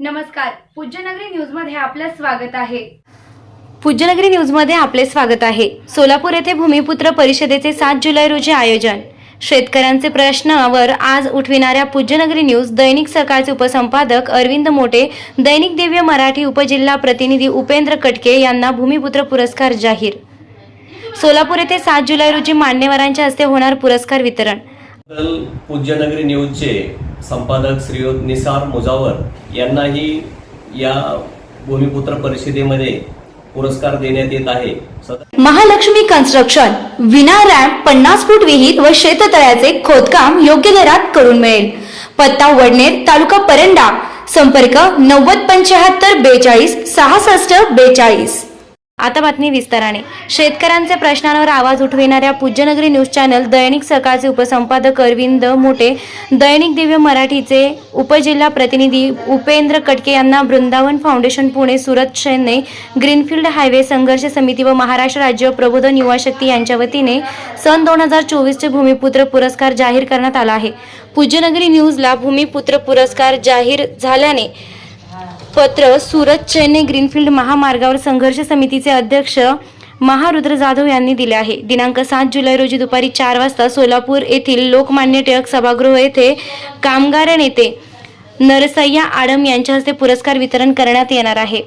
नमस्कार पूज्यनगरी न्यूजमध्ये आपलं स्वागत आहे. पूज्यनगरी न्यूजमध्ये आपले स्वागत आहे. सोलापूर येथे भूमिपुत्र परिषदेचे सात जुलै रोजी आयोजन. शेतकऱ्यांचे प्रश्नावर आज उठविणाऱ्या पूज्यनगरी न्यूज दैनिक सकाळचे उपसंपादक अरविंद मोटे दैनिक दिव्य मराठी उपजिल्हा प्रतिनिधी उपेंद्र कटके यांना भूमिपुत्र पुरस्कार जाहीर. सोलापूर येथे सात जुलै रोजी मान्यवरांच्या हस्ते होणार पुरस्कार वितरण. पूज्यनगरी न्यूजचे संपादक श्रीयुत निसार मुजावर यांनाही या भूमिपुत्र परिषदेमध्ये पुरस्कार देण्यात येत आहे. महालक्ष्मी कन्स्ट्रक्शन विना रॅम्प पन्नास फूट विहित व शेततळ्याचे खोदकाम योग्य दरात करून मिळेल. पत्ता वडनेर तालुका परंडा. संपर्क नव्वद पंच्याहत्तर बेचाळीस सहासष्ट बेचाळीस. आता बातमी विस्ताराने. शेतकऱ्यांचे प्रश्नांवर आवाज उठविणाऱ्या पूज्यनगरी न्यूज चॅनल दैनिक सकाळचे उपसंपादक अरविंद मोठे दैनिक दिव्य मराठीचे उपजिल्हा प्रतिनिधी उपेंद्र कटके यांना Vrindavan foundation Pune Surat Chennai greenfield highway संघर्ष समिती व महाराष्ट्र राज्य प्रबोधन युवा शक्ती यांच्या वतीने सन दोन हजार चोवीसचे भूमिपुत्र पुरस्कार जाहीर करण्यात आला आहे. पूज्यनगरी न्यूजला भूमिपुत्र पुरस्कार जाहीर झाल्याने पत्र सुरत चेन्नई ग्रीनफील्ड महामार्गावर संघर्ष समितीचे अध्यक्ष महारुद्र जाधव यांनी दिले आहे. दिनांक सात जुलै रोजी दुपारी चार वाजता सोलापूर येथील लोकमान्य टिळक सभागृह येथे कामगार नेते नरसय्या आडम यांच्या हस्ते पुरस्कार वितरण करण्यात येणार आहे.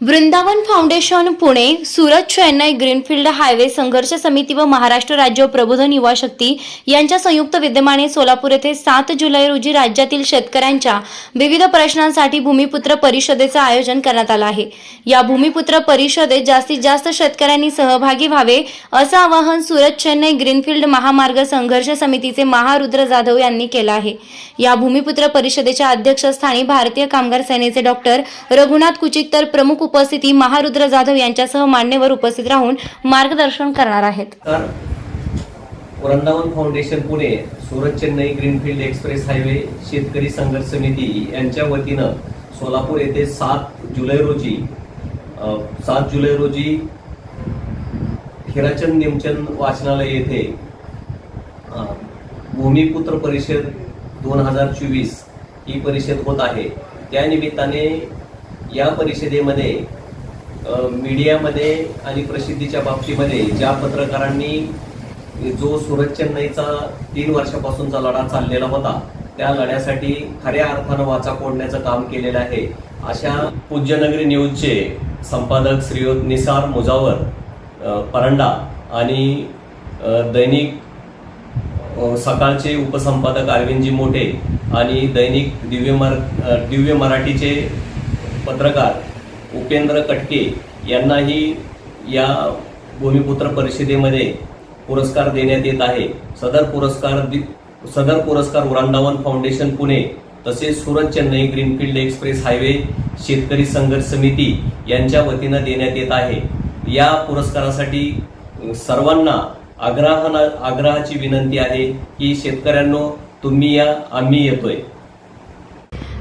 Vrindavan foundation Pune Surat Chennai greenfield highway संघर्ष समिती व महाराष्ट्र राज्य प्रबोधन युवा शक्ती यांच्या संयुक्त विद्यमाने सोलापूर येथे सात जुलै रोजी राज्यातील शेतकऱ्यांच्या विविध प्रश्नांसाठी भूमिपुत्र परिषदेचं आयोजन करण्यात आलं आहे. या भूमिपुत्र परिषदेत जास्तीत जास्त शेतकऱ्यांनी सहभागी व्हावे असं आवाहन सुरत चेन्नई ग्रीनफील्ड महामार्ग संघर्ष समितीचे महारुद्र जाधव यांनी केलं आहे. या भूमिपुत्र परिषदेच्या अध्यक्षस्थानी भारतीय कामगार सेनेचे डॉक्टर रघुनाथ कुचिक तर प्रमुख उपस्थिती महारुद्र जाधव यांच्यासह मान्यवर उपस्थित राहून मार्गदर्शन करणार आहेत. तर Vrindavan foundation Pune Surat Chennai greenfield express highway शेतकरी संघर्ष समिती यांच्या वतीनं सोलापूर येथे सात जुलै रोजी सात जुलै रोजी हिराचंद निमचंद वाचनालय येथे भूमिपुत्र परिषद दोन हजार चोवीस ही परिषद होत आहे. त्या निमित्ताने या परिषदेमध्ये मीडियामध्ये आणि प्रसिद्धीच्या बाबतीमध्ये ज्या पत्रकारांनी जो सुरत चेन्नईचा तीन वर्षापासूनचा लढा चाललेला होता त्या लढ्यासाठी खऱ्या अर्थानं वाचा फोडण्याचं काम केलेलं आहे. अशा पूज्यनगरी न्यूजचे संपादक श्रीयुत निसार मुजावर परंडा आणि दैनिक सकाळचे उपसंपादक अरविंदजी मोठे आणि दैनिक दिव्य मर दिव्य मराठीचे पत्रकार उपेंद्र कटके यांनाही या भूमिपुत्र परिषदेमध्ये पुरस्कार देण्यात येत आहे. सदर पुरस्कार दि- सदर पुरस्कार वृंदावन फाउंडेशन पुणे तसेच Surat Chennai greenfield express highway शेतकरी संघर्ष समिती यांच्या वतीनं देण्यात येत आहे. या पुरस्कारासाठी सर्वांना आग्रहाना आग्रहाची विनंती आहे की शेतकऱ्यांनो तुम्ही या आम्ही येतोय.